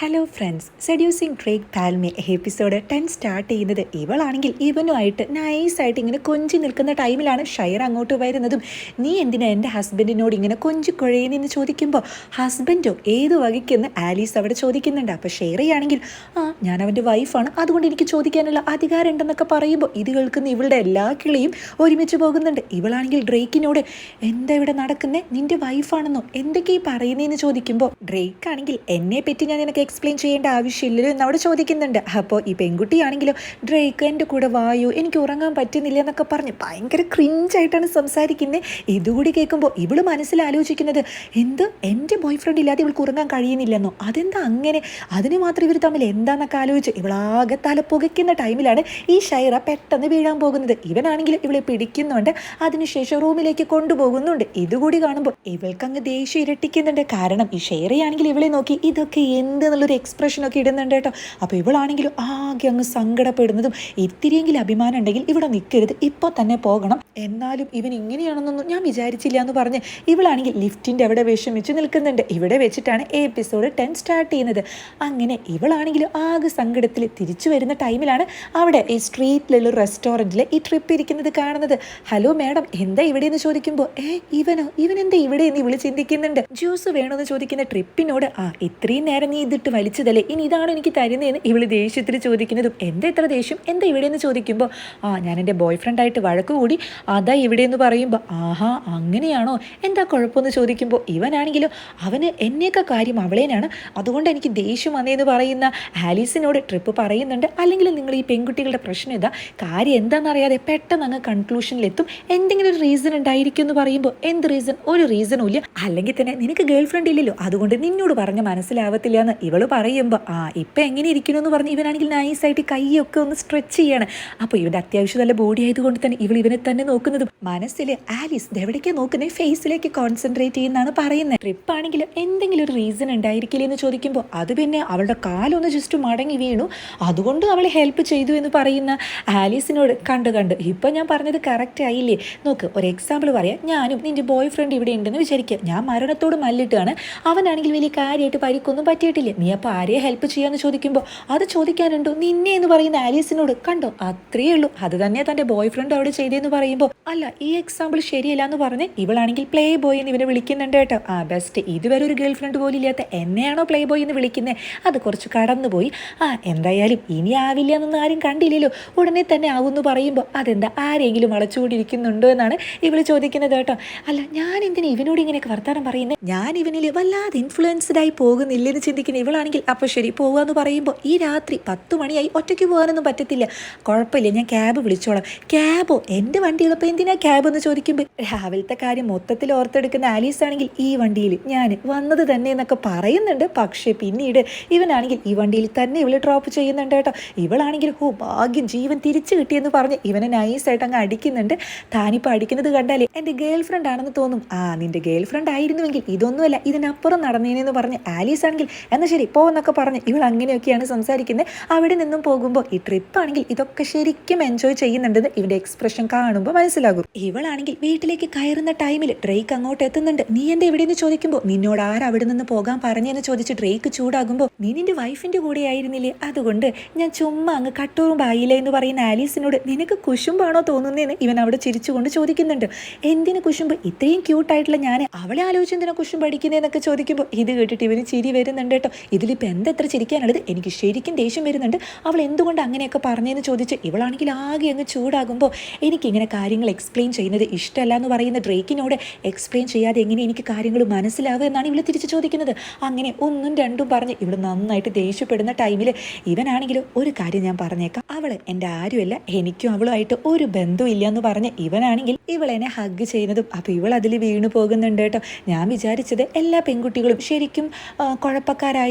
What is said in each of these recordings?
Hello friends സെഡ്യൂസിങ് ട്രേക്ക് പാൽമി എപ്പിസോഡ് ടെൻ സ്റ്റാർട്ട് ചെയ്യുന്നത് ഇവളാണെങ്കിൽ ഇവനുമായിട്ട് നൈസായിട്ട് ഇങ്ങനെ കൊഞ്ചി നിൽക്കുന്ന ടൈമിലാണ് ഷയർ അങ്ങോട്ട് വരുന്നതും. നീ എന്തിനാ എന്റെ ഹസ്ബൻഡിനോട് ഇങ്ങനെ കൊഞ്ചി കുഴയുന്നെന്ന് ചോദിക്കുമ്പോൾ ഹസ്ബൻഡോ ഏത് വകയ്ക്കെന്ന് ആലീസ് അവിടെ ചോദിക്കുന്നുണ്ട്. അപ്പോൾ ഷെയർ ചെയ്യുകയാണെങ്കിൽ ആ ഞാൻ അവന്റെ വൈഫാണ് അതുകൊണ്ട് എനിക്ക് ചോദിക്കാനുള്ള അധികാരം ഉണ്ടെന്നൊക്കെ പറയുമ്പോൾ ഇത് കേൾക്കുന്ന ഇവളുടെ എല്ലാ കിളിയും ഒരുമിച്ച് പോകുന്നുണ്ട്. ഇവളാണെങ്കിൽ ഡ്രേക്കിനോട് എന്താ ഇവിടെ നടക്കുന്നത് നിന്റെ വൈഫാണെന്നോ എന്തൊക്കെ ഈ പറയുന്നതെന്ന് ചോദിക്കുമ്പോൾ ഡ്രേക്കാണെങ്കിൽ എന്നെ പറ്റി ഞാൻ നിനക്ക് എക്സ്പ്ലെയിൻ ചെയ്യേണ്ട ആവശ്യമില്ലല്ലോ എന്ന് അവിടെ ചോദിക്കുന്നുണ്ട്. അപ്പോൾ ഈ പെൺകുട്ടിയാണെങ്കിലോ ഡ്രേക്ക് എന്റെ കൂടെ വായു എനിക്ക് ഉറങ്ങാൻ പറ്റുന്നില്ല എന്നൊക്കെ പറഞ്ഞ് ഭയങ്കര ക്രിഞ്ചായിട്ടാണ് സംസാരിക്കുന്നത് ഇതുകൂടി കേൾക്കുമ്പോൾ ഇവൾ മനസ്സിൽ ആലോചിക്കുന്നത് എന്ത്? എന്റെ ബോയ് ഫ്രണ്ട് ഇല്ലാതെ ഇവൾക്ക് ഉറങ്ങാൻ കഴിയുന്നില്ലെന്നോ? അതെന്താ അങ്ങനെ? അതിന് മാത്രം ഇവർ തമ്മിൽ എന്താണെന്നൊക്കെ ആലോചിച്ച് ഇവളാകെ തല പുകയ്ക്കുന്ന ടൈമിലാണ് ഈ ഷൈറ പെട്ടെന്ന് വീഴാൻ പോകുന്നത്. ഇവനാണെങ്കിൽ ഇവളെ പിടിക്കുന്നുണ്ട്. അതിനുശേഷം റൂമിലേക്ക് കൊണ്ടുപോകുന്നുണ്ട്. ഇതുകൂടി കാണുമ്പോൾ ഇവൾക്കങ്ങ് ദേഷ്യം ഇരട്ടിക്കുന്നുണ്ട്. കാരണം ഈ ഷെയറയാണെങ്കിൽ ഇവളെ നോക്കി ഇതൊക്കെ എന്ത് എന്നുള്ളൊരു എക്സ്പ്രഷനൊക്കെ ഇടുന്നുണ്ട് കേട്ടോ. അപ്പോൾ ഇവളാണെങ്കിലും ആകെ അങ്ങ് സങ്കടപ്പെടുന്നതും ഇത്തിരിയെങ്കിലും അഭിമാനം ഉണ്ടെങ്കിൽ ഇവിടെ നിൽക്കരുത് ഇപ്പോൾ തന്നെ പോകണം. എന്നാലും ഇവൻ ഇങ്ങനെയാണെന്നൊന്നും ഞാൻ വിചാരിച്ചില്ല എന്ന് പറഞ്ഞ് ഇവളാണെങ്കിൽ ലിഫ്റ്റിന്റെ അവിടെ വിഷമിച്ച് നിൽക്കുന്നുണ്ട്. ഇവിടെ വെച്ചിട്ടാണ് എപ്പിസോഡ് ടെൻ സ്റ്റാർട്ട് ചെയ്യുന്നത്. അങ്ങനെ ഇവളാണെങ്കിലും ആകെ സങ്കടത്തിൽ തിരിച്ചു വരുന്ന ടൈമിലാണ് അവിടെ ഈ സ്ട്രീറ്റിലുള്ള റെസ്റ്റോറന്റിൽ ഈ ട്രിപ്പ് ഇരിക്കുന്നത് കാണുന്നത്. ഹലോ മാഡം എന്താ ഇവിടെ എന്ന് ചോദിക്കുമ്പോൾ ഏ ഇവനോ? ഇവൻ എന്താ ഇവിടെ എന്ന് ഇവൾ ചിന്തിക്കുന്നുണ്ട്? ജ്യൂസ് എന്ന് ചോദിക്കുന്ന ട്രിപ്പിനോട് ആ ഇത്രയും നേരം നീ ഇതിട്ട് വലിച്ചതല്ലേ? ഇനി ഇതാണ് എനിക്ക് തരുന്നതെന്ന് ഇവൾ ദേഷ്യത്തിൽ ചോദിക്കുന്നതും എന്താ ഇത്ര ദേഷ്യം? എന്താ ഇവിടെ എന്ന് ചോദിക്കുമ്പോൾ ആ ഞാൻ എന്റെ ബോയ് ഫ്രണ്ടായിട്ട് വഴക്ക് കൂടി അതാ ഇവിടെ എന്ന് പറയുമ്പോൾ ആഹാ അങ്ങനെയാണോ? എന്താ കുഴപ്പമെന്ന് ചോദിക്കുമ്പോൾ ഇവനാണെങ്കിലും അവന് എന്നെയൊക്കെ കാര്യം അവളേനാണ്. അതുകൊണ്ട് എനിക്ക് ദേഷ്യം വന്നേന്ന് പറയുന്ന ആലീസിനോട് ട്രിപ്പ് പറയുന്നുണ്ട്. അല്ലെങ്കിൽ നിങ്ങൾ ഈ പെൺകുട്ടികളുടെ പ്രശ്നം ഇതാ. കാര്യം എന്താണെന്നറിയാതെ പെട്ടെന്ന് അങ്ങ് കൺക്ലൂഷനിലെത്തും. എന്തെങ്കിലും ഒരു റീസൺ ഉണ്ടായിരിക്കും എന്ന് പറയുമ്പോൾ എന്ത് റീസൺ ഒരു റീസണും ഇല്ല. അല്ലെങ്കിൽ തന്നെ നിനക്ക് ഗേൾ ഫ്രണ്ട് ഇല്ലല്ലോ. അതുകൊണ്ട് നിന്നോട് പറഞ്ഞ മനസ്സിലാവത്തില്ല എന്ന് പറയുമ്പോൾ ആ ഇപ്പം എങ്ങനെ ഇരിക്കണമെന്ന് പറഞ്ഞ് ഇവനാണെങ്കിൽ നൈസായിട്ട് കൈയൊക്കെ ഒന്ന് സ്ട്രെച്ച് ചെയ്യാണ്. അപ്പോൾ ഇവന്റെ അത്യാവശ്യം നല്ല ബോഡി ആയതുകൊണ്ട് തന്നെ ഇവൾ ഇവനെ തന്നെ നോക്കുന്നത്. മനസ്സിൽ ആലീസ് എവിടേക്കാണ് നോക്കുന്നത് ഫേസിലേക്ക് കോൺസെൻട്രേറ്റ് ചെയ്യുന്നതാണ് പറയുന്നത് ട്രിപ്പ് ആണെങ്കിൽ എന്തെങ്കിലും ഒരു റീസൺ ഉണ്ടായിരിക്കില്ല എന്ന് ചോദിക്കുമ്പോൾ അത് പിന്നെ അവളുടെ കാലൊന്ന് ജസ്റ്റ് മടങ്ങി വീണു. അതുകൊണ്ട് അവൾ ഹെൽപ്പ് ചെയ്തു എന്ന് പറയുന്ന ആലീസിനോട് കണ്ട് കണ്ട് ഇപ്പം ഞാൻ പറഞ്ഞത് കറക്റ്റ് ആയില്ലേ? നോക്ക് ഒരു എക്സാമ്പിൾ പറയാം. ഞാനും നിന്റെ ബോയ് ഫ്രണ്ട് ഇവിടെ ഉണ്ടെന്ന് വിചാരിക്കുക ഞാൻ മരണത്തോട് മല്ലിട്ടാണ്. അവനാണെങ്കിൽ വലിയ കാര്യമായിട്ട് പരിക്കൊന്നും പറ്റിയിട്ടില്ല. നീ അപ്പോൾ ആരെയെ ഹെൽപ്പ് ചെയ്യാന്ന് ചോദിക്കുമ്പോൾ അത് ചോദിക്കാനുണ്ടോ? നിന്നെ എന്ന് പറയുന്ന ആലീസിനോട്. കണ്ടോ? അത്രയേ ഉള്ളൂ. അത് തന്നെ തന്റെ ബോയ് ഫ്രണ്ട് അവിടെ ചെയ്തതെന്ന് പറയുമ്പോൾ അല്ല ഈ എക്സാമ്പിൾ ശരിയല്ല എന്ന് പറഞ്ഞ് ഇവളാണെങ്കിൽ പ്ലേ ബോയ് എന്ന് ഇവനെ വിളിക്കുന്നുണ്ട് കേട്ടോ. ആ ബെസ്റ്റ് ഇതുവരെ ഒരു ഗേൾ ഫ്രണ്ട് പോലും ഇല്ലാത്ത എന്നെയാണോ പ്ലേ ബോയ് എന്ന് വിളിക്കുന്നത് അത് കുറച്ച് കടന്നുപോയി. ആ എന്തായാലും ഇനി ആവില്ല എന്നൊന്നും ആരും കണ്ടില്ലല്ലോ. ഉടനെ തന്നെ ആവുമെന്ന് പറയുമ്പോൾ അതെന്താ? ആരെങ്കിലും വളച്ചുകൊണ്ടിരിക്കുന്നുണ്ടോ എന്നാണ് ഇവൾ ചോദിക്കുന്നത് കേട്ടോ. അല്ല ഞാൻ എന്തിനാ ഇവനോട് ഇങ്ങനെയൊക്കെ വർത്താനം പറയുന്നത് ഞാൻ ഇവനിൽ വല്ലാതെ ഇൻഫ്ലുവൻസ്ഡ് ആയി പോകുന്നില്ലെന്ന് ചിന്തിക്കുന്ന. ഇവളാണെങ്കിൽ അപ്പോൾ ശരി പോകുകയെന്ന് പറയുമ്പോൾ ഈ രാത്രി പത്ത് മണിയായി ഒറ്റയ്ക്ക് പോകാനൊന്നും പറ്റത്തില്ല. കുഴപ്പമില്ല ഞാൻ ക്യാബ് വിളിച്ചോളാം. ക്യാബോ എന്റെ വണ്ടി എന്തിനാ ക്യാബ് എന്ന് ചോദിക്കുമ്പോൾ രാവിലത്തെ കാര്യം മൊത്തത്തിൽ ഓർത്തെടുക്കുന്ന ആലീസ് ആണെങ്കിൽ ഈ വണ്ടിയിൽ ഞാൻ വന്നത് തന്നെ എന്നൊക്കെ പറയുന്നുണ്ട്. പക്ഷേ പിന്നീട് ഇവനാണെങ്കിൽ ഈ വണ്ടിയിൽ തന്നെ ഇവൾ ഡ്രോപ്പ് ചെയ്യുന്നുണ്ട് കേട്ടോ. ഇവളാണെങ്കിൽ ഹോ ഭാഗ്യം ജീവൻ തിരിച്ചു കിട്ടിയെന്ന് പറഞ്ഞ് ഇവനെ നൈസായിട്ട് അങ്ങ് അടിക്കുന്നുണ്ട്. താനിപ്പോൾ അടിക്കുന്നത് കണ്ടാലേ എന്റെ ഗേൾ ഫ്രണ്ട് ആണെന്ന് തോന്നും. ആ നിന്റെ ഗേൾ ഫ്രണ്ട് ആയിരുന്നുവെങ്കിൽ ഇതൊന്നുമല്ല ഇതിനപ്പുറം നടന്നേനെന്ന് പറഞ്ഞ് ആലീസ് ആണെങ്കിൽ എന്നാൽ ശരി പോ എന്നൊക്കെ പറഞ്ഞ് ഇവൾ അങ്ങനെയൊക്കെയാണ് സംസാരിക്കുന്നത് അവിടെ നിന്നും പോകുമ്പോൾ ഈ ട്രിപ്പ് ആണെങ്കിൽ ഇതൊക്കെ ശരിക്കും എൻജോയ് ചെയ്യുന്നുണ്ടെന്ന് ഇവന്റെ എക്സ്പ്രഷൻ കാണുമ്പോൾ മനസ്സിലാകും. ഇവളാണെങ്കിൽ വീട്ടിലേക്ക് കയറുന്ന ടൈമിൽ ഡ്രേക്ക് അങ്ങോട്ട് എത്തുന്നുണ്ട്. നീ എന്താ എവിടെയെന്ന് ചോദിക്കുമ്പോൾ നിന്നോട് ആരാ അവിടെ നിന്ന് പോകാൻ പറഞ്ഞെന്ന് ചോദിച്ച് ഡ്രേക്ക് ചൂടാകുമ്പോൾ നീ നിന്റെ വൈഫിന്റെ കൂടെ ആയിരുന്നില്ലേ? അതുകൊണ്ട് ഞാൻ ചുമ്മാ അങ്ങ് കട്ടൂറും ബായില്ലേ എന്ന് പറയുന്ന ആലീസിനോട് നിനക്ക് കുശുമ്പാണോ തോന്നുന്നതെന്ന് ഇവൻ അവിടെ ചിരിച്ചുകൊണ്ട് ചോദിക്കുന്നുണ്ട്. എന്തിന് കുശുമ്പ്? ഇത്രയും ക്യൂട്ടായിട്ടുള്ള ഞാൻ അവളെ ആലോചിച്ച് എന്തിനാ കുശുമ്പ് അടിക്കുന്നതെന്നൊക്കെ ചോദിക്കുമ്പോൾ ഇത് കേട്ടിട്ട് ഇവന് ചിരി വരുന്നുണ്ട് കേട്ടോ. ഇതിലിപ്പോൾ എന്തെത്ര ചിരിക്കാനുള്ളത്? എനിക്ക് ശരിക്കും ദേഷ്യം വരുന്നുണ്ട്. അവൾ എന്തുകൊണ്ട് അങ്ങനെയൊക്കെ പറഞ്ഞതെന്ന് ചോദിച്ച് ഇവളാണെങ്കിൽ ആകെ അങ്ങ് ചൂടാകുമ്പോൾ എനിക്കിങ്ങനെ കാര്യങ്ങൾ എക്സ്പ്ലെയിൻ ചെയ്യുന്നത് ഇഷ്ടമല്ല എന്ന് പറയുന്ന ഡ്രേക്കിനോട് എക്സ്പ്ലെയിൻ ചെയ്യാതെ എങ്ങനെ എനിക്ക് കാര്യങ്ങൾ മനസ്സിലാവുക എന്നാണ് ഇവൾ തിരിച്ച് ചോദിക്കുന്നത്. അങ്ങനെ ഒന്നും രണ്ടും പറഞ്ഞ് ഇവൾ നന്നായിട്ട് ദേഷ്യപ്പെടുന്ന ടൈമിൽ ഇവനാണെങ്കിലും ഒരു കാര്യം ഞാൻ പറഞ്ഞേക്കാം. അവൾ എന്റെ ആരുമല്ല എനിക്കും അവളുമായിട്ട് ഒരു ബന്ധമില്ല എന്ന് പറഞ്ഞ് ഇവനാണെങ്കിൽ ഇവളെന്നെ ഹഗ് ചെയ്യുന്നതും അപ്പോൾ ഇവൾ അതിൽ വീണു പോകുന്നുണ്ട് കേട്ടോ. ഞാൻ വിചാരിച്ചത് എല്ലാ പെൺകുട്ടികളും ശരിക്കും ആ,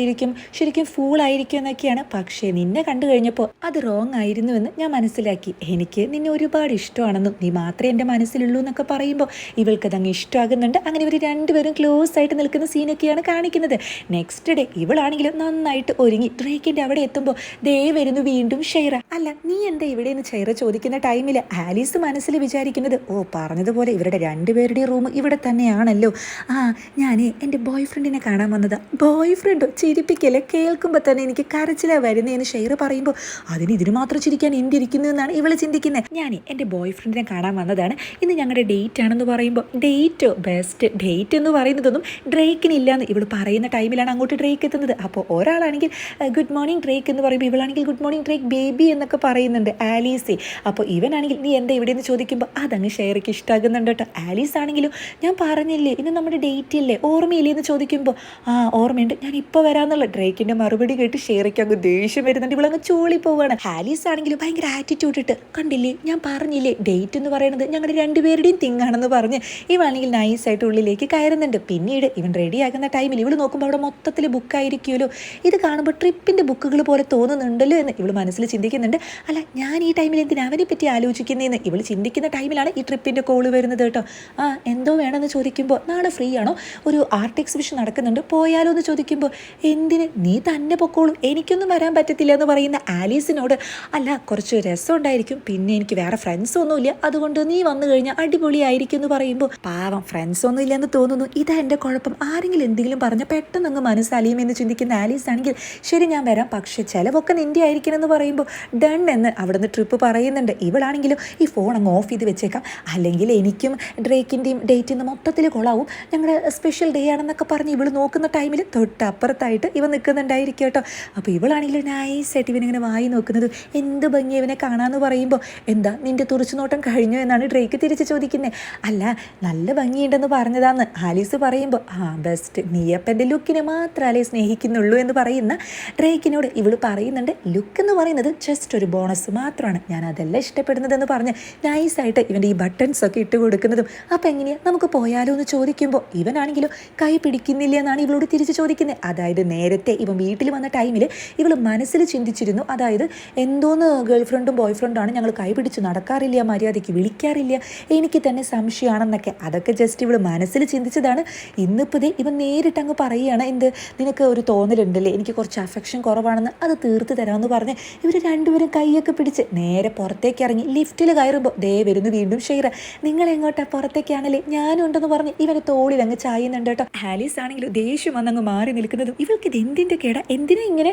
കുഴപ്പക്കാരായിരിക്കും ശരിക്കും ഫൂളായിരിക്കും എന്നൊക്കെയാണ്. പക്ഷേ നിന്നെ കണ്ടു കഴിഞ്ഞപ്പോൾ അത് റോങ് ആയിരുന്നുവെന്ന് ഞാൻ മനസ്സിലാക്കി. എനിക്ക് നിന്നെ ഒരുപാട് ഇഷ്ടമാണെന്നും നീ മാത്രമേ എന്റെ മനസ്സിലുള്ളൂ എന്നൊക്കെ പറയുമ്പോൾ ഇവൾക്ക് അതങ്ങ് ഇഷ്ടമാകുന്നുണ്ട്. അങ്ങനെ ഇവർ രണ്ടുപേരും ക്ലോസ് ആയിട്ട് നിൽക്കുന്ന സീനൊക്കെയാണ് കാണിക്കുന്നത്. നെക്സ്റ്റ് ഡേ ഇവളാണെങ്കിലും നന്നായിട്ട് ഒരുങ്ങി ഡ്രേക്കിന്റെ അവിടെ എത്തുമ്പോൾ ദേ വരുന്നു വീണ്ടും ഷെയറ. അല്ല നീ എന്താ ഇവിടെ നിന്ന് ഷെയറ ചോദിക്കുന്ന ടൈമിൽ ആലീസ് മനസ്സിൽ വിചാരിക്കുന്നത് ഓ പറഞ്ഞതുപോലെ ഇവരുടെ രണ്ടുപേരുടെയും റൂം ഇവിടെ തന്നെയാണല്ലോ. ആ ഞാൻ എന്റെ ബോയ് ഫ്രണ്ടിനെ കാണാൻ വന്നത്. ബോയ് ഫ്രണ്ടോ ചിരിപ്പിക്കല്ലേ കേൾക്കുമ്പോൾ തന്നെ എനിക്ക് കരച്ചിലാ വരുന്നതെന്ന് ഷെയർ പറയുമ്പോൾ അതിന് ഇതിന് മാത്രം ചിരിക്കാൻ എന്തിരിക്കുന്നു എന്നാണ് ഇവൾ ചിന്തിക്കുന്നത് ഞാൻ എന്റെ ബോയ് ഫ്രണ്ടിനെ കാണാൻ വന്നതാണ്. ഇന്ന് ഞങ്ങളുടെ ഡേറ്റ് ആണെന്ന് പറയുമ്പോൾ ഡേറ്റ് ബെസ്റ്റ് ഡേറ്റ് എന്ന് പറയുന്നതൊന്നും ഡ്രേക്കിനില്ലാന്ന് ഇവൾ പറയുന്ന ടൈമിലാണ് അങ്ങോട്ട് ഡ്രേക്ക് എത്തുന്നത്. അപ്പോൾ ഒരാളാണെങ്കിൽ ഗുഡ് മോർണിംഗ് ഡ്രേക്ക് എന്ന് പറയുമ്പോൾ ഇവളാണെങ്കിൽ ഗുഡ് മോർണിംഗ് ഡ്രേക്ക് ബേബി എന്നൊക്കെ പറയുന്നുണ്ട് ആലീസി. അപ്പോൾ ഇവനാണെങ്കിൽ നീ എന്താ ഇവിടെ നിന്ന് ചോദിക്കുമ്പോൾ അതങ്ങ് ഷെയർക്ക് ഇഷ്ടമാകുന്നുണ്ട് കേട്ടോ. ആലീസ് ആണെങ്കിലും ഞാൻ പറഞ്ഞില്ലേ ഇന്ന് നമ്മുടെ ഡേറ്റ് ഇല്ലേ ഓർമ്മയില്ലേ എന്ന് ചോദിക്കുമ്പോൾ ആ ഓർമ്മയുണ്ട്. ഞാൻ ഇപ്പോൾ വരാന്നുള്ള ഡ്രേക്കിന്റെ മറുപടി കേട്ട് ഷേറയ്ക്ക് അങ്ങ് ദേഷ്യം വരുന്നുണ്ട്. ഇവളങ്ങ് ചൂളി പോവാണ്. ഹാലീസ് ആണെങ്കിലും ഭയങ്കര ആറ്റിറ്റ്യൂഡ് ഇട്ട് കണ്ടില്ലേ ഞാൻ പറഞ്ഞില്ലേ ഡേറ്റ് എന്ന് പറയുന്നത് ഞങ്ങളുടെ രണ്ടുപേരുടെയും തിങ്ങാണെന്ന് പറഞ്ഞ് ഇവളാണെങ്കിൽ നൈസായിട്ട് ഉള്ളിലേക്ക് കയറുന്നുണ്ട്. പിന്നീട് ഇവൻ റെഡിയാകുന്ന ടൈമിൽ ഇവൾ നോക്കുമ്പോൾ അവിടെ മൊത്തത്തിൽ ബുക്ക് ബുക്കായിരിക്കുമല്ലോ ഇത് കാണുമ്പോൾ ട്രിപ്പിന്റെ ബുക്കുകൾ പോലെ തോന്നുന്നുണ്ടല്ലോ എന്ന് ഇവൾ മനസ്സിൽ ചിന്തിക്കുന്നുണ്ട്. അല്ല ഞാൻ ഈ ടൈമിൽ എന്തിനാ അവനെ പറ്റി ആലോചിക്കുന്നതെന്ന് ഇവൾ ചിന്തിക്കുന്ന ടൈമിലാണ് ഈ ട്രിപ്പിന്റെ കോൾ വരുന്നത് കേട്ടോ. ആ എന്തോ വേണമെന്ന് ചോദിക്കുമ്പോൾ നാളെ ഫ്രീ ആണോ? ഒരു ആർട്ട് എക്സിബിഷൻ നടക്കുന്നുണ്ട്. പോയാലോ എന്ന് ചോദിക്കുമ്പോൾ എന്തിന് നീ തന്നെ പൊക്കോളും? എനിക്കൊന്നും വരാൻ പറ്റത്തില്ല എന്ന് പറയുന്ന ആലീസിനോട് അല്ല കുറച്ച് രസം ഉണ്ടായിരിക്കും. പിന്നെ എനിക്ക് വേറെ ഫ്രണ്ട്സ് ഒന്നുമില്ല. അതുകൊണ്ട് നീ വന്നു കഴിഞ്ഞാൽ അടിപൊളിയായിരിക്കും എന്ന് പറയുമ്പോൾ പാവം ഫ്രണ്ട്സ് ഒന്നും ഇല്ലെന്ന് തോന്നുന്നു. ഇതാ എന്റെ കുഴപ്പം. ആരെങ്കിലും എന്തെങ്കിലും പറഞ്ഞാൽ പെട്ടെന്ന് അങ്ങ് മനസ്സലിയുമെന്ന് ചിന്തിക്കുന്ന ആലീസ് ആണെങ്കിൽ ശരി ഞാൻ വരാം. പക്ഷേ ചിലവൊക്കെ നിന്റെ ആയിരിക്കണം എന്ന് പറയുമ്പോൾ ഡൺ എന്ന് അവിടുന്ന് ട്രിപ്പ് പറയുന്നുണ്ട്. ഇവളാണെങ്കിലും ഈ ഫോൺ അങ്ങ് ഓഫ് ചെയ്ത് വെച്ചേക്കാം. അല്ലെങ്കിൽ എനിക്കും ഡ്രേക്കിന്റെയും ഡേറ്റിന്റെ മൊത്തത്തിൽ കൊളാവും ഞങ്ങളുടെ സ്പെഷ്യൽ ഡേ ആണെന്നൊക്കെ പറഞ്ഞ് ഇവൾ നോക്കുന്ന ടൈമിൽ തൊട്ടപ്പുറത്തായിട്ട് ഇവ നിൽക്കുന്നുണ്ടായിരിക്കും കേട്ടോ. അപ്പോൾ ഇവളാണെങ്കിൽ നൈസായിട്ട് ഇവനിങ്ങനെ വായി നോക്കുന്നത്. എന്ത് ഭംഗി ഇവനെ കാണാമെന്ന് പറയുമ്പോൾ. എന്താ നിന്റെ തുറച്ചുനോട്ടം കഴിഞ്ഞു എന്നാണ് ഡ്രേക്ക് തിരിച്ച് ചോദിക്കുന്നത് അല്ല നല്ല ഭംഗിയുണ്ടെന്ന് പറഞ്ഞതാന്ന് ആലീസ് പറയുമ്പോൾ ആ ബെസ്റ്റ് നീ അപ്പം എന്റെ ലുക്കിനെ മാത്രമല്ലേ സ്നേഹിക്കുന്നുള്ളൂ എന്ന് പറയുന്ന ഡ്രേക്കിനോട് ഇവൾ പറയുന്നുണ്ട് ലുക്ക് എന്ന് പറയുന്നത് ജസ്റ്റ് ഒരു ബോണസ് മാത്രമാണ്. ഞാൻ അതല്ല ഇഷ്ടപ്പെടുന്നതെന്ന് പറഞ്ഞ് നൈസായിട്ട് ഇവന്റെ ഈ ബട്ടൺസ് ഒക്കെ ഇട്ട് കൊടുക്കുന്നതും. അപ്പോൾ എങ്ങനെയാണ് നമുക്ക് പോയാലോ എന്ന് ചോദിക്കുമ്പോൾ ഇവനാണെങ്കിലും കൈ പിടിക്കുന്നില്ല എന്നാണ് ഇവളോട് തിരിച്ച് ചോദിക്കുന്നത് അതായത് നേരത്തെ ഇവൻ വീട്ടിൽ വന്ന ടൈമിൽ ഇവൾ മനസ്സിൽ ചിന്തിച്ചിരുന്നു. അതായത് എന്തോന്ന് ഗേൾ ഫ്രണ്ടും ബോയ് ഫ്രണ്ടാണ് ഞങ്ങൾ കൈപിടിച്ച് നടക്കാറില്ല മര്യാദയ്ക്ക് വിളിക്കാറില്ല എനിക്ക് തന്നെ സംശയമാണെന്നൊക്കെ. അതൊക്കെ ജസ്റ്റ് ഇവൾ മനസ്സിൽ ചിന്തിച്ചതാണ്. ഇന്നിപ്പോൾ ദേ ഇവൻ നേരിട്ട് അങ്ങ് പറയുകയാണ് എന്ത് നിനക്ക് ഒരു തോന്നലുണ്ടല്ലേ? എനിക്ക് കുറച്ച് അഫെക്ഷൻ കുറവാണെന്ന് അത് തീർത്ത് തരാമെന്ന് പറഞ്ഞ് ഇവർ രണ്ടുപേരും കൈയൊക്കെ പിടിച്ച് നേരെ പുറത്തേക്ക് ഇറങ്ങി ലിഫ്റ്റിൽ കയറുമ്പോൾ ദേ വരുന്നു വീണ്ടും ഷെയർ നിങ്ങൾ എങ്ങോട്ടാ പുറത്തേക്കാണല്ലേ? ഞാനുണ്ടെന്ന് പറഞ്ഞ് ഇവരെ തോളിൽ അങ്ങ് ചായുന്നുണ്ട് കേട്ടോ. ആലീസ് ആണെങ്കിലും ദേഷ്യം വന്നങ്ങ് മാറി നിൽക്കുന്നതും ഇവൾക്ക് ഇത് എന്തിന്റെ കേട? എന്തിനാ ഇങ്ങനെ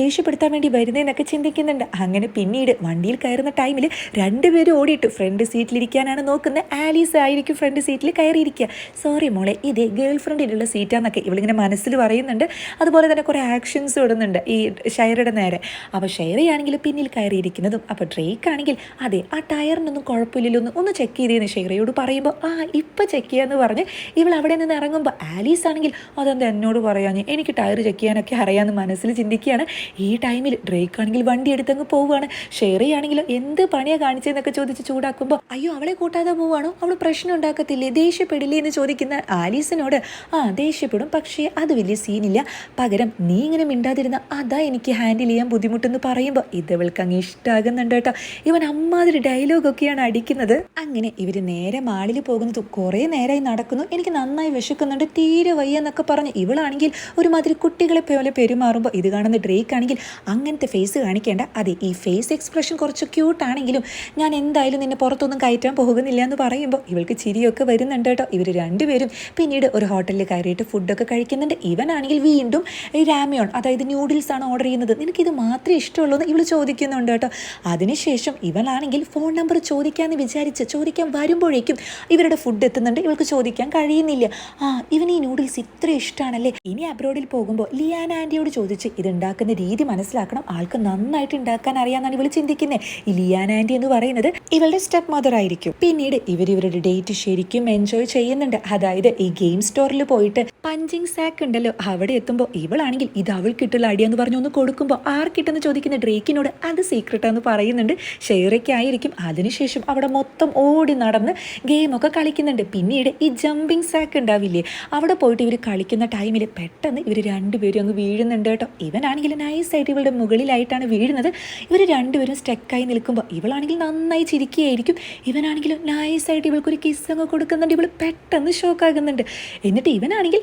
ദേഷ്യപ്പെടുത്താൻ വേണ്ടി വരുന്നതെന്നൊക്കെ ചിന്തിക്കുന്നുണ്ട്? അങ്ങനെ പിന്നീട് വണ്ടിയിൽ കയറുന്ന ടൈമിൽ രണ്ടുപേരും ഓടിയിട്ട്. ഫ്രണ്ട് സീറ്റിലിരിക്കാനാണ് നോക്കുന്നത് ആലീസ് ആയിരിക്കും ഫ്രണ്ട് സീറ്റിൽ കയറിയിരിക്കുക സോറി മോളെ ഇതേ ഗേൾ ഫ്രണ്ടിലുള്ള സീറ്റാന്നൊക്കെ ഇവളിങ്ങനെ മനസ്സിൽ പറയുന്നുണ്ട്. അതുപോലെ തന്നെ കുറേ ആക്ഷൻസ് ഇടുന്നുണ്ട് ഈ ഷെയറുടെ നേരെ. അപ്പോൾ ഷെയറയാണെങ്കിൽ പിന്നിൽ കയറിയിരിക്കുന്നതും അപ്പോൾ ഡ്രേക്ക് ആണെങ്കിൽ അതെ ആ ടയറിനൊന്നും കുഴപ്പമില്ലല്ലോ ഒന്ന് ഒന്ന് ചെക്ക് ചെയ്തേന്ന് ഷെയറയോട് പറയുമ്പോൾ ആ ഇപ്പം ചെക്ക് ചെയ്യാന്ന് പറഞ്ഞ് ഇവൾ അവിടെ നിന്ന് ഇറങ്ങുമ്പോൾ ആലീസ് ആണെങ്കിൽ അതെന്താ എന്നോട് പറയാഞ്ഞ്? എനിക്ക് ടയർ ചെക്ക് ചെയ്യാനൊക്കെ അറിയാമെന്ന് മനസ്സിൽ ചിന്തിക്കുകയാണ്. ഈ ടൈമിൽ ഡ്രേക്ക് ആണെങ്കിൽ വണ്ടി എടുത്തങ്ങ് പോവുകയാണ്. ഷെയറയാണെങ്കിൽ എന്ത് പണിയാണ് കാണിച്ചതെന്നൊക്കെ ചോദിച്ച് ചൂടാക്കുമ്പോൾ അയ്യോ അവളെ കൂട്ടാതെ പോവാണോ? അവൾ പ്രശ്നം ഉണ്ടാക്കത്തില്ലേ? ദേഷ്യപ്പെടില്ലേ? എന്ന് ചോദിക്കുന്ന ആലീസിനോട് ആ ദേഷ്യപ്പെടും. പക്ഷേ അത് വലിയ സീനില്ല. പകരം നീ ഇങ്ങനെ മിണ്ടാതിരുന്ന അതാ എനിക്ക് ഹാൻഡിൽ ചെയ്യാൻ ബുദ്ധിമുട്ടെന്ന് പറയുമ്പോൾ ഇതവൾക്ക് അങ്ങ് ഇഷ്ടമാകുന്നുണ്ട് കേട്ടോ. ഇവൻ അമ്മാതിരി ഡയലോഗൊക്കെയാണ് അടിക്കുന്നത്. അങ്ങനെ ഇവർ നേരെ മാളിൽ പോകുന്നത് കുറേ നേരമായി നടക്കുന്നു. എനിക്ക് നന്നായി വിശക്കുന്നുണ്ട്. തീരെ വയ്യ എന്നൊക്കെ പറഞ്ഞ് ഇവളാണെങ്കിൽ ഒരുമാതിരി കുട്ടികളെ പോലെ പെരുമാറുമ്പോൾ ഇത് കാണുന്ന ഡ്രേക്ക് ആണെങ്കിൽ അങ്ങനത്തെ ഫേസ് കാണിക്കേണ്ട. അതെ ഈ ഫേസ് എക്സ്പ്രഷൻ കുറച്ച് ക്യൂട്ടാണെങ്കിലും ഞാൻ എന്തായാലും നിന്നെ പുറത്തൊന്നും കയറ്റാൻ പോകുന്നില്ല എന്ന് പറയുമ്പോൾ ഇവൾക്ക് ചിരിയൊക്കെ വരുന്നുണ്ട് കേട്ടോ. ഇവർ രണ്ടുപേരും പിന്നീട് ഒരു ഹോട്ടലിൽ കയറിയിട്ട് ഫുഡൊക്കെ കഴിക്കുന്നുണ്ട്. ഇവനാണെങ്കിൽ വീണ്ടും രാമിയോൺ അതായത് ന്യൂഡിൽസ് ആണ് ഓർഡർ ചെയ്യുന്നത്. നിനക്കിത് മാത്രമേ ഇഷ്ടമുള്ളൂ എന്ന് ഇവൾ ചോദിക്കുന്നുണ്ട് കേട്ടോ. അതിനുശേഷം ഇവളാണെങ്കിൽ ഫോൺ നമ്പർ ചോദിക്കാമെന്ന് വിചാരിച്ച് ചോദിക്കാൻ വരുമ്പോഴേക്കും ഇവരുടെ ഫുഡ് എത്തുന്നുണ്ട്. ഇവൾക്ക് ചോദിക്കാൻ കഴിയുന്നില്ല. ആ ഇവൻ ഈ ന്യൂഡിൽസ് ഇത്ര ഇഷ്ടമാണല്ലേ ഇനി അബ്രോഡിൽ പോകുമ്പോൾ ലിയാൻ ആന്റിയോട് ചോദിച്ച് ഇത് ഉണ്ടാക്കുന്ന രീതി മനസ്സിലാക്കണം. ആൾക്ക് നന്നായിട്ട് ഉണ്ടാക്കാൻ അറിയാമെന്നാണ് ഇവൾ ചിന്തിക്കുന്നത് ഈ ലിയാൻ ആന്റി എന്ന് പറയുന്നത് ഇവളുടെ സ്റ്റെപ്പ് മദർ ആയിരിക്കും. പിന്നീട് ഇവർ ഇവരുടെ ഡേറ്റ് ശരിക്കും എൻജോയ് ചെയ്യുന്നുണ്ട്. അതായത് ഈ ഗെയിം സ്റ്റോറിൽ പോയിട്ട് പഞ്ചിങ് സാക്ക് ഉണ്ടല്ലോ അവിടെ എത്തുമ്പോൾ ഇവളാണെങ്കിൽ ഇത് അവൾക്കിട്ടുള്ള അടിയെന്ന് പറഞ്ഞു ഒന്ന് കൊടുക്കുമ്പോൾ ആർക്കിട്ടെന്ന് ചോദിക്കുന്ന ഡ്രേക്കിനോട് അത് സീക്രട്ടാന്ന് പറയുന്നുണ്ട്. ഷെയറയ്ക്കായിരിക്കും അതിനുശേഷം അവിടെ മൊത്തം ഓടി നടന്ന് ഗെയിമൊക്കെ കളിക്കുന്നുണ്ട്. പിന്നീട് ഈ ജമ്പിങ് സാക്ക് ഉണ്ടാവില്ലേ അവിടെ പോയിട്ട് ഇവർ കളിക്കുന്ന ടൈമിൽ പെട്ടെന്ന് ഇവർ രണ്ടുപേരും അങ്ങ് വീഴുന്നുണ്ട് കേട്ടോ. ഇവനാണെങ്കിൽ നൈസായിട്ട് ഇവളുടെ മുകളിലായിട്ടാണ് വീഴുന്നത്. ഇവർ രണ്ടുപേരും സ്റ്റക്കായി നിൽക്കുമ്പോൾ ഇവളാണെങ്കിൽ നന്നായി ചിരിക്കുകയായിരിക്കും. ഇവനാണെങ്കിലും നൈസായിട്ട് ഇവൾക്കൊരു കിസ് അങ്ങ് കൊടുക്കുന്നുണ്ട്. ഇവൾ പെട്ടെന്ന് ഷോക്കാകുന്നുണ്ട് എന്നിട്ട് ഇവനാണെങ്കിൽ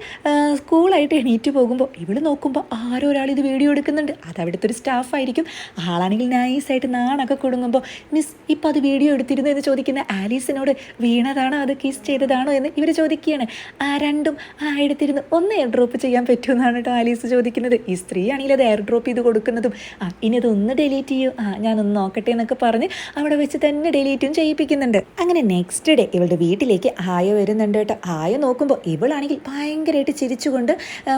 സ്കൂളായിട്ട് എണീറ്റ് പോകുമ്പോൾ ഇവൾ നോക്കുമ്പോൾ ആരോ ഒരാൾ ഇത് വീഡിയോ എടുക്കുന്നുണ്ട്. അത് അവിടുത്തെ ഒരു സ്റ്റാഫായിരിക്കും ആളാണെങ്കിൽ നൈസ് നൈസായിട്ട് നാണൊക്കെ കൊടുങ്ങുമ്പോൾ മിസ് ഇപ്പം അത് വീഡിയോ എടുത്തിരുന്നു എന്ന് ചോദിക്കുന്ന ആലീസിനോട് വീണതാണോ അത്? കിസ് ചെയ്തതാണോ? എന്ന് ഇവർ ചോദിക്കുകയാണ്. ആ രണ്ടും ആ എടുത്തിരുന്നു. ഒന്ന് ഡ്രോപ്പ് ചെയ്യാൻ പറ്റുമെന്നാണ് കേട്ടോ ആലീസ് ചോദിക്കുന്നത് ഈ സ്ത്രീ ആണെങ്കിൽ അത് എയർ ഡ്രോപ്പ് ചെയ്ത് കൊടുക്കുന്നതും ആ ഇനി അതൊന്ന് ഡിലീറ്റ് ചെയ്യൂ. ആ ഞാനൊന്ന് നോക്കട്ടെ എന്നൊക്കെ പറഞ്ഞ് അവിടെ വെച്ച് തന്നെ ഡിലീറ്റും ചെയ്യിപ്പിക്കുന്നുണ്ട്. അങ്ങനെ നെക്സ്റ്റ് ഡേ ഇവളുടെ വീട്ടിലേക്ക് ആയ വരുന്നുണ്ട് കേട്ടോ. ആയ നോക്കുമ്പോൾ ഇവളാണെങ്കിൽ ഭയങ്കരമായിട്ട് ചിരിച്ചുകൊണ്ട്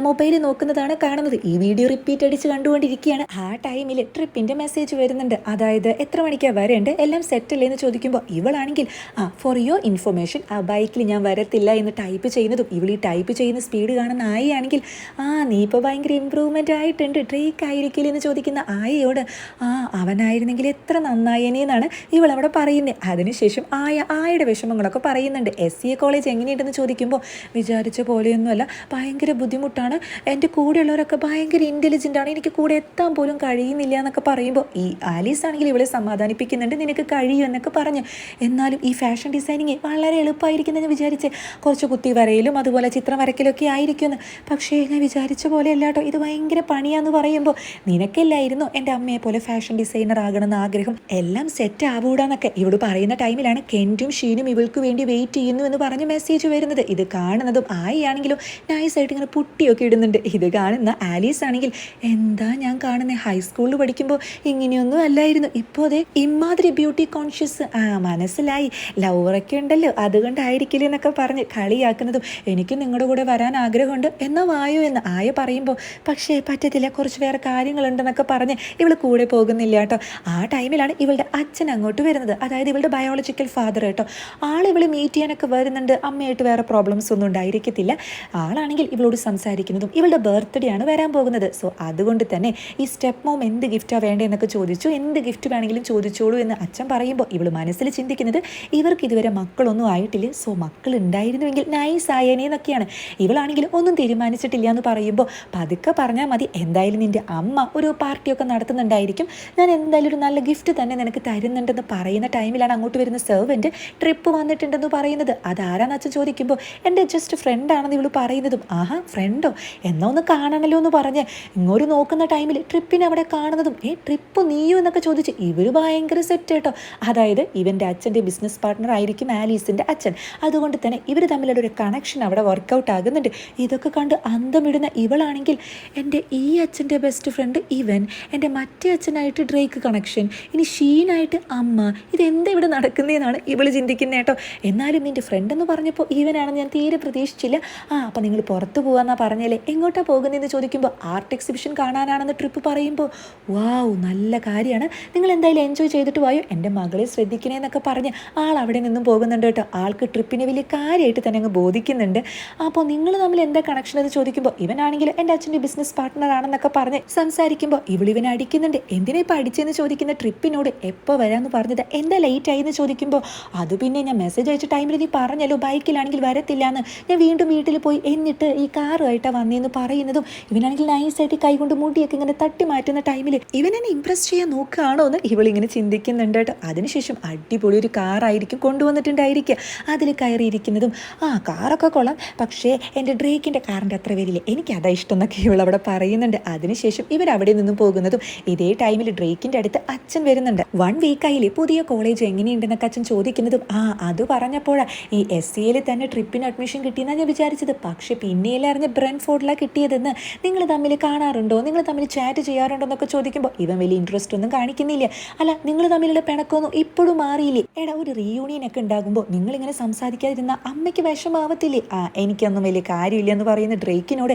മൊബൈൽ നോക്കുന്നതാണ് കാണുന്നത്. ഈ വീഡിയോ റിപ്പീറ്റ് അടിച്ച് കണ്ടുകൊണ്ടിരിക്കുകയാണ്. ആ ടൈമിൽ ട്രിപ്പിന്റെ മെസ്സേജ് വരുന്നുണ്ട്. അതായത് എത്ര മണിക്കാണ് വരേണ്ടത് എല്ലാം സെറ്റ് അല്ലേ? എന്ന് ചോദിക്കുമ്പോൾ ഇവളാണെങ്കിൽ ആ ഫോർ യുവർ ഇൻഫർമേഷൻ ആ ബൈക്കിൽ ഞാൻ വരത്തില്ല എന്ന് ടൈപ്പ് ചെയ്യുന്നതും ഇവൾ ഈ ടൈപ്പ് ചെയ്യുന്ന സ്പീഡ് കാണുന്ന ആയി ആണെങ്കിൽ ആ നീ ഇപ്പോൾ ഭയങ്കര ഇമ്പ്രൂവ്മെന്റ് ആയിട്ടുണ്ട്. ഡ്രേക്ക് ആയിരിക്കില്ല എന്ന് ചോദിക്കുന്ന ആയയോട് ആ അവനായിരുന്നെങ്കിൽ എത്ര നന്നായനെന്നാണ് ഇവളവിടെ പറയുന്നത് അതിനുശേഷം ആയ ആയുടെ വിഷമങ്ങളൊക്കെ പറയുന്നുണ്ട്. എസ് സി എ കോളേജ് എങ്ങനെയുണ്ടെന്ന് ചോദിക്കുമ്പോൾ വിചാരിച്ച പോലെയൊന്നുമല്ല. ഭയങ്കര ബുദ്ധിമുട്ടാണ്. എന്റെ കൂടെയുള്ളവരൊക്കെ ഭയങ്കര ഇന്റലിജന്റ് ആണ്. എനിക്ക് കൂടെ എത്താൻ പോലും കഴിയുന്നില്ല എന്നൊക്കെ പറയുമ്പോൾ ഈ ആലീസ് ആണെങ്കിൽ ഇവളെ സമാധാനിപ്പിക്കുന്നുണ്ട്. നിനക്ക് കഴിയും എന്നൊക്കെ പറഞ്ഞു. എന്നാലും ഈ ഫാഷൻ ഡിസൈനിങ് വളരെ എളുപ്പമായിരിക്കുന്നതെന്ന് വിചാരിച്ച്. കുറച്ച് കുത്തി വരയിലും അതുപോലെ ചിത്രം വരയ്ക്കലൊക്കെ ആയിരിക്കുമെന്ന്. പക്ഷേ ഞാൻ വിചാരിച്ച പോലെ അല്ല കേട്ടോ ഇത് ഭയങ്കര പണിയാന്ന് പറയുമ്പോൾ നിനക്കല്ലായിരുന്നു എന്റെ അമ്മയെ പോലെ ഫാഷൻ ഡിസൈനർ ആകണമെന്ന് ആഗ്രഹം. എല്ലാം സെറ്റ് ആവൂടാന്നൊക്കെ ഇവിടെ പറയുന്ന ടൈമിലാണ് കെന്റും ഷീനും ഇവൾക്ക് വേണ്ടി വെയിറ്റ് ചെയ്യുന്നു എന്ന് പറഞ്ഞ് മെസ്സേജ് വരുന്നത്. ഇത് കാണുന്നതും ആയിയാണെങ്കിലും നൈസായിട്ട് ഇങ്ങനെ പുട്ടിയൊക്കെ ഇടുന്നുണ്ട്. ഇത് കാണുന്ന ആലീസ് ആണെങ്കിൽ എന്താ ഞാൻ കാണുന്നത് ഹൈസ്കൂളിൽ പഠിക്കുമ്പോൾ ഇങ്ങനെയൊന്നും അല്ലായിരുന്നു. ഇപ്പോൾ അതെ ഇമാതിരി ബ്യൂട്ടി കോൺഷ്യസ് ആ മനസ്സിലായി. ലവറൊക്കെ ഉണ്ടല്ലോ. അതുകൊണ്ടായിരിക്കില്ല എന്നൊക്കെ പറഞ്ഞ് കളിയാക്കുന്നതും എനിക്ക് നിങ്ങളുടെ കൂടെ വരാൻ ആഗ്രഹമുണ്ട്. എന്നാ വായോ എന്ന് ആയ പറയുമ്പോൾ പക്ഷേ പറ്റത്തില്ല കുറച്ച് വേറെ കാര്യങ്ങളുണ്ടെന്നൊക്കെ പറഞ്ഞ് ഇവൾ കൂടെ പോകുന്നില്ല കേട്ടോ. ആ ടൈമിലാണ് ഇവളുടെ അച്ഛൻ അങ്ങോട്ട് വരുന്നത്. അതായത് ഇവളുടെ ബയോളജിക്കൽ ഫാദർ കേട്ടോ. ആൾ ഇവൾ മീറ്റ് ചെയ്യാനൊക്കെ വരുന്നുണ്ട്. അമ്മയായിട്ട് വേറെ പ്രോബ്ലംസ് ഒന്നും ഉണ്ടായിരിക്കത്തില്ല. ആളാണെങ്കിൽ ഇവളോട് സംസാരിക്കുന്നതും ഇവളുടെ ബർത്ത്ഡേ ആണ് വരാൻ പോകുന്നത്. സോ അതുകൊണ്ട് തന്നെ ഈ സ്റ്റെപ്പ് മോം എന്ത് ഗിഫ്റ്റാണ് വേണ്ടതെന്നൊക്കെ ചോദിച്ചു. എന്ത് ഗിഫ്റ്റ് വേണമെങ്കിലും ചോദിച്ചോളൂ എന്ന് അച്ഛൻ പറയുമ്പോൾ ഇവൾ മനസ്സിൽ ചിന്തിക്കുന്നത് ഇവർക്ക് ഇതുവരെ മക്കളൊന്നും ആയിട്ടില്ല. സോ മക്കൾ ഉണ്ടായിരുന്നുവെങ്കിൽ നൈസ് ആയേനെ എന്നൊക്കെയാണ്. ഇവളാണെങ്കിൽ ഒന്നും തീരുമാനിച്ചിട്ടില്ല എന്ന് പറയുമ്പോൾ പതുക്കെ പറഞ്ഞാൽ മതി. എന്തായാലും നിന്റെ അമ്മ ഒരു പാർട്ടിയൊക്കെ നടത്തുന്നുണ്ടായിരിക്കും. ഞാൻ എന്തായാലും ഒരു നല്ല ഗിഫ്റ്റ് തന്നെ നിനക്ക് തരുന്നുണ്ടെന്ന് പറയുന്ന ടൈമിലാണ് അങ്ങോട്ട് വരുന്ന സെർവന്റ് ട്രിപ്പ് വന്നിട്ടുണ്ടെന്ന് പറയുന്നത്. അതാരാന്ന് അച്ഛൻ ചോദിക്കുമ്പോൾ എന്റെ ജസ്റ്റ് ഫ്രണ്ടാണെന്ന് ഇവൾ പറയുന്നതും. ആഹാ ഫ്രണ്ടോ എന്നാ ഒന്ന് കാണണമല്ലോ എന്ന് പറഞ്ഞ് ഇങ്ങോട്ട് നോക്കുന്ന ടൈമിൽ ട്രിപ്പിനെ അവിടെ കാണുന്നതും ഏ ട്രിപ്പ് നീയോ? എന്നൊക്കെ ചോദിച്ച് ഇവർ ഭയങ്കര സെറ്റ് കേട്ടോ. അതായത് ഇവന്റെ അച്ഛന്റെ ബിസിനസ് പാർട്ട്ണർ ആയിരിക്കും ആലീസിന്റെ അച്ഛൻ. അതുകൊണ്ട് തന്നെ ഇവർ തമ്മിലുള്ള ഒരു കണക്ഷൻ അവിടെ വർക്കൗട്ട് ആകുന്നുണ്ട്. ഇതൊക്കെ കണ്ട് അന്തമിടുന്ന ഇവളാണെങ്കിൽ എന്റെ ഈ അച്ഛന്റെ ബെസ്റ്റ് ഫ്രണ്ട് ഇവൻ എന്റെ മറ്റേ അച്ഛനായിട്ട് ഡ്രേക്ക് കണക്ഷൻ ഇനി ഷീനായിട്ട് അമ്മ ഇതെന്താ ഇവിടെ നടക്കുന്നതെന്നാണ് ഇവൾ ചിന്തിക്കുന്നത് കേട്ടോ എന്നാലും നിന്റെ ഫ്രണ്ട് എന്ന് പറഞ്ഞപ്പോൾ ഇവനാണെന്ന് ഞാൻ തീരെ പ്രതീക്ഷിച്ചില്ല. ആ അപ്പം നിങ്ങൾ പുറത്ത് പോകാമെന്നാണ് പറഞ്ഞല്ലേ എങ്ങോട്ടാണ് പോകുന്നതെന്ന് ചോദിക്കുമ്പോൾ ആർട്ട് എക്സിബിഷൻ കാണാനാണെന്ന് ട്രിപ്പ് പറയുമ്പോൾ വാവ് നല്ല കാര്യമാണ്. നിങ്ങൾ എന്തായാലും എൻജോയ് ചെയ്തിട്ട് പോയോ എന്റെ മകളെ ശ്രദ്ധിക്കണേ എന്നൊക്കെ പറഞ്ഞ് ആൾ അവിടെ നിന്നും പോകുന്നുണ്ട് കേട്ടോ ആൾക്ക് ട്രിപ്പിനെ വലിയ കാര്യമായിട്ട് തന്നെ അങ്ങ് ബോധിക്കുന്നുണ്ട്. അപ്പോൾ നിങ്ങൾ തമ്മിൽ എന്താ കണക്ഷൻ എന്ന് ചോദിക്കുമ്പോൾ ഇവനാണെങ്കിൽ എന്റെ അച്ഛന്റെ ബിസിനസ് പാർട്ട്ണർ ആണെന്നൊക്കെ പറഞ്ഞ് സംസാരിക്കുമ്പോൾ ഇവളിവനെ അടിക്കുന്നുണ്ട്. എന്തിനാ ഇപ്പൊ അടിച്ചെന്ന് ചോദിക്കുന്ന ട്രിപ്പിനോട് എപ്പോ വരാന്ന് പറഞ്ഞത്? എന്താ ലേറ്റ് ആയി എന്ന് ചോദിക്കുമ്പോൾ അത് പിന്നെ ഞാൻ മെസ്സേജ് അയച്ച ടൈമിൽ നീ പറഞ്ഞല്ലോ ബൈക്കിലാണെങ്കിൽ വരത്തില്ല എന്ന് ഞാൻ വീണ്ടും വീട്ടിൽ പോയി എന്നിട്ട് ഈ കാറുമായിട്ടാണ് വന്നതെന്ന് പറയുന്നതും ഇവനാണെങ്കിൽ നൈസായിട്ട് കൈകൊണ്ട് മുടിയൊക്കെ ഇങ്ങനെ തട്ടി മാറ്റുന്ന ടൈമിൽ ഇവനെന്നെ ഇമ്പ്രസ് ചെയ്യാൻ നോക്കുകയാണോ എന്ന് ഇവളിങ്ങനെ ചിന്തിക്കുന്നുണ്ട് കേട്ടോ. അതിനുശേഷം അടിപൊളി ഒരു കാറായിരിക്കും കൊണ്ടുവന്നിട്ടുണ്ടായിരിക്കുക. അതിൽ കയറിയിരിക്കുന്നതും ആ കാറൊക്കെ കൊള്ളാം. പക്ഷേ എന്റെ ഡ്രേക്കിന്റെ കാറിന്റെ അത്ര വരില്ല എനിക്കതാ എന്നൊക്കെ ഇവളവിടെ പറയുന്നുണ്ട്. അതിനുശേഷം ഇവർ അവിടെ നിന്നും പോകുന്നതും ഇതേ ടൈമിൽ ഡ്രേക്കിന്റെ അടുത്ത് അച്ഛൻ വരുന്നുണ്ട്. വൺ വീക്കായില്ലേ പുതിയ കോളേജ് എങ്ങനെയുണ്ടെന്നൊക്കെ അച്ഛൻ ചോദിക്കുന്നതും ആ അത് പറഞ്ഞപ്പോഴാണ് ഈ എസ് സി എയിൽ തന്നെ ട്രിപ്പിന് അഡ്മിഷൻ കിട്ടിയെന്നാണ് ഞാൻ വിചാരിച്ചത്. പക്ഷേ പിന്നെയല്ലേ അറിഞ്ഞ ബ്രൻഫോർഡിലാണ് കിട്ടിയതെന്ന്. നിങ്ങൾ തമ്മിൽ കാണാറുണ്ടോ? നിങ്ങൾ തമ്മിൽ ചാറ്റ് ചെയ്യാറുണ്ടോ എന്നൊക്കെ ചോദിക്കുമ്പോൾ ഇവൻ വലിയ ഇൻട്രസ്റ്റ് ഒന്നും കാണിക്കുന്നില്ല. അല്ല നിങ്ങൾ തമ്മിലുള്ള പിണക്കമൊന്നും ഇപ്പോഴും മാറിയില്ലേ? എടാ ഒരു റീയൂണിയൻ ഒക്കെ ഉണ്ടാകുമ്പോൾ നിങ്ങളിങ്ങനെ സംസാരിക്കാതിരുന്ന അമ്മയ്ക്ക് വിഷമാവത്തില്ലേ? ആ എനിക്കൊന്നും വലിയ കാര്യമില്ല എന്ന് പറയുന്ന ഡ്രേക്കിനോട്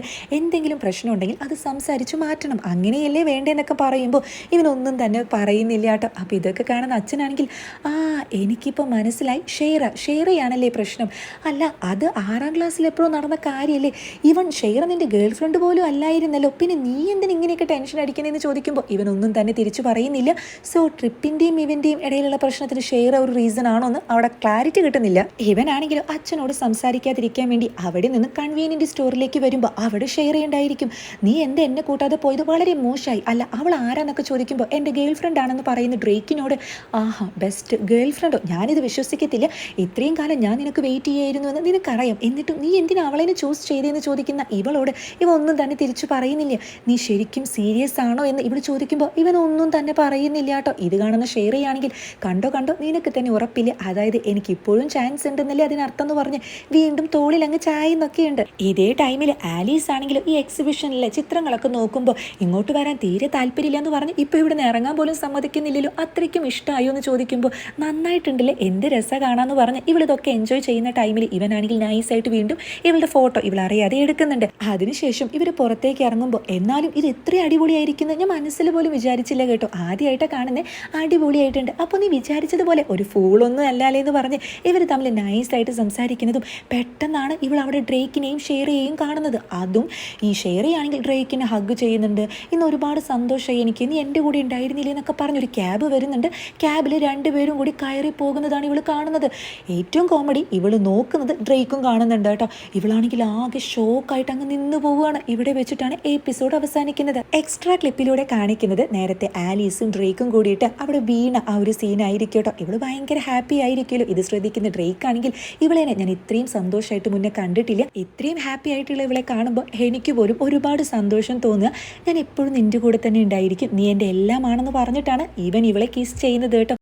എന്തെങ്കിലും പ്രശ്നമുണ്ടെങ്കിൽ അത് സംസാരിച്ച് മാറ്റണം. അങ്ങനെയല്ലേ വേണ്ടേന്നൊക്കെ പറയുമ്പോൾ ഇവനൊന്നും തന്നെ പറയുന്നില്ല കേട്ടോ. അപ്പോൾ ഇതൊക്കെ കാണുന്ന അച്ഛനാണെങ്കിൽ ആ എനിക്കിപ്പോൾ മനസ്സിലായി. ഷെയറ ഷെയറയാണല്ലേ പ്രശ്നം. അല്ല അത് ആറാം ക്ലാസ്സിൽ എപ്പോഴും നടന്ന കാര്യമല്ലേ ഇവൻ ഷെയർ നിന്റെ ഗേൾ ഫ്രണ്ട് പോലും അല്ലായിരുന്നല്ലോ. പിന്നെ നീ എന്തിന് ഇങ്ങനെയൊക്കെ ടെൻഷൻ അടിക്കണമെന്ന് ചോദിക്കുമ്പോൾ ഇവനൊന്നും തന്നെ തിരിച്ചു പറയുന്നില്ല. സോ ട്രിപ്പിന്റെയും ഇവന്റെയും ഇടയിലുള്ള പ്രശ്നത്തിന് ഷെയർ ഒരു റീസൺ ആണോ എന്ന് അവിടെ ക്ലാരിറ്റി കിട്ടുന്നില്ല. ഇവനാണെങ്കിലും അച്ഛനോട് സംസാരിക്കാതിരിക്കാൻ വേണ്ടി അവിടെ നിന്ന് കൺവീനിയന്റ് സ്റ്റോറിലേക്ക് വരുമ്പോൾ അവിടെ ഷെയർ ചെയ്യണ്ടായിരിക്കും നീ എന്റെ എന്നെ കൂട്ടാതെ പോയത് വളരെ മോശമായി അല്ല അവൾ ആരാന്നൊക്കെ ചോദിക്കുമ്പോൾ എന്റെ ഗേൾ ഫ്രണ്ട് ആണെന്ന് പറയുന്ന ഡ്രേക്കിനോട് ആഹാ ബെസ്റ്റ് ഗേൾ ഫ്രണ്ടോ ഞാനിത് വിശ്വസിക്കത്തില്ല. ഇത്രയും കാലം ഞാൻ നിനക്ക് വെയിറ്റ് ചെയ്യായിരുന്നു എന്ന് നിനക്കറിയാം. എന്നിട്ടും നീ എന്തിനാ അവളെന്നെ ചൂസ് ചെയ്തതെന്ന് ചോദിക്കുന്ന ഇവളോട് ഇവ ഒന്നും തന്നെ തിരിച്ചു പറയുന്നില്ല. നീ ശരിക്കും സീരിയസ് ആണോ എന്ന് ഇവൾ ചോദിക്കുമ്പോൾ ഇവനൊന്നും തന്നെ പറയുന്നില്ല കേട്ടോ. ഇത് കാണുന്ന ഷെയർ ചെയ്യുകയാണെങ്കിൽ കണ്ടോ കണ്ടോ? നിനക്ക് തന്നെ ഉറപ്പില്ല. അതായത് എനിക്ക് ഇപ്പോഴും ചാൻസ് ഉണ്ടെന്നല്ലേ അതിനർത്ഥം എന്ന് പറഞ്ഞ് വീണ്ടും തോളിൽ അങ്ങ് ചായന്നൊക്കെയുണ്ട്. ഇതേ ടൈമിൽ ആലീസ് ആണെങ്കിലും ഈ എക്സിബിഷനിലെ ചിത്രങ്ങളൊക്കെ നോക്കുമ്പോൾ ഇങ്ങോട്ട് വരാൻ തീരെ താല്പര്യമില്ല എന്ന് പറഞ്ഞ് ഇപ്പോൾ ഇവിടെ നിന്ന് ഇറങ്ങാൻ പോലും സമ്മതിക്കുന്നില്ലല്ലോ. അത്രയ്ക്കും ഇഷ്ടമായോ എന്ന് ചോദിക്കുമ്പോൾ നന്നായിട്ടുണ്ടല്ലേ എന്ത് രസ കാണാമെന്ന് പറഞ്ഞ് ഇവളിതൊക്കെ എൻജോയ് ചെയ്യുന്ന ടൈമിൽ ഇവനാണെങ്കിൽ നൈസായിട്ട് വീണ്ടും ഇവളുടെ ഫോട്ടോ ഇവൾ അറിയാതെ എടുക്കുന്നുണ്ട്. അതിനുശേഷം ഇവർ പുറത്തേക്ക് ഇറങ്ങുമ്പോൾ എന്നാലും ഇത് ഇത്ര അടിപൊളിയായിരിക്കുന്നു ഞാൻ മനസ്സിൽ പോലും വിചാരിച്ചില്ല കേട്ടോ. ആദ്യമായിട്ടാണ് കാണുന്നത് അടിപൊളിയായിട്ടുണ്ട്. അപ്പോൾ നീ വിചാരിച്ചതുപോലെ ഒരു ഫൂളൊന്നും അല്ലാലേ എന്ന് പറഞ്ഞ് ഇവർ തമ്മിൽ നൈസായിട്ട് സംസാരിക്കുന്നതും പെട്ടെന്നാണ് ഇവൾ അവിടെ ഡ്രേക്കിനെയും ഷെയർ ചെയ്യും കാണുന്നത്. അതും ഈ ഷെയറി ആണെങ്കിൽ ഡ്രേക്കിനെ ഹഗ് ചെയ്യുന്നുണ്ട്. ഇന്ന് ഒരുപാട് സന്തോഷമായി എനിക്ക്. നീ എന്റെ കൂടെ ഉണ്ടായിരുന്നില്ലേ എന്നൊക്കെ പറഞ്ഞൊരു ക്യാബ് വരുന്നുണ്ട്. ക്യാബിൽ രണ്ടുപേരും കൂടി കയറി പോകുന്നതാണ് ഇവൾ കാണുന്നത്. ഏറ്റവും കോമഡി ഇവൾ നോക്കുന്നത് ഡ്രേക്കും കാണുന്നുണ്ട് കേട്ടോ. ഇവളാണെങ്കിൽ ആകെ ഷോക്കായിട്ട് അങ്ങ് നിന്ന് പോവുകയാണ്. ഇവിടെ വെച്ചിട്ടാണ് എപ്പിസോഡ് അവസാനിക്കുന്നത്. എക്സ്ട്രാ ക്ലിപ്പിലൂടെ കാണിക്കുന്നത് നേരത്തെ ആലീസും ഡ്രേക്കും കൂടിയിട്ട് അവിടെ വീണ ആ ഒരു സീനായിരിക്കും കേട്ടോ. ഇവൾ ഭയങ്കര ഹാപ്പി ആയിരിക്കുമല്ലോ. ഇത് ശ്രദ്ധിക്കുന്ന ഡ്രേക്ക് ആണെങ്കിൽ ഇവളെ ഞാൻ ഇത്രയും സന്തോഷമായിട്ട് മുന്നേ കണ്ടിട്ടില്ല. ഇത്രയും ഹാപ്പി ആയിട്ടുള്ള ഇവളെ കാണുമ്പോൾ എനിക്ക് പോലും ഒരുപാട് സന്തോഷം തോന്നുക. ഞാൻ എപ്പോഴും നിന്റെ കൂടെ തന്നെ ഉണ്ടായിരിക്കും. നീ എന്റെ എല്ലാമാണെന്ന് പറഞ്ഞിട്ടാണ് ഈവൻ ഇവളെ കിസ് ചെയ്യുന്നത് കേട്ടോ.